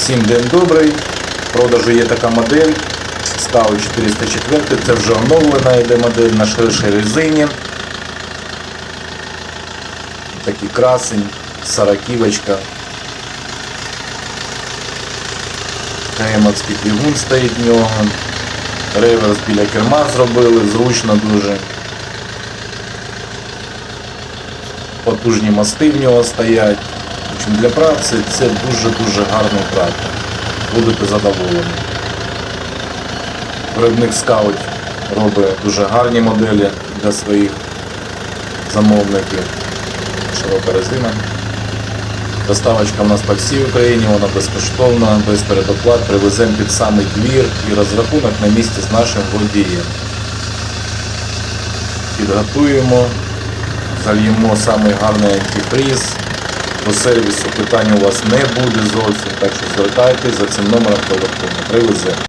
Всім день добрий. В продажу є така модель Scout 404. Це вже оновлена йде модель на ширшій резині. Такий красень, сороківочка. Кремовський двигун стоїть в нього. Реверс біля керма зробили, зручно дуже. Потужні мости в нього стоять. Общем, для праці це дуже-дуже гарний трактор. Будете задоволені. Виробник Scout робить дуже гарні моделі для своїх замовників. Широка резина. Доставочка в нас по всій Україні, вона безкоштовна, без передоплат, привеземо під самий двір і розрахунок на місці з нашим водієм. Підготуємо, зальємо самий гарний антифріз. По сервісу питань у вас не буде зовсім, так що звертайтеся за цим номером телефону. Привеземо.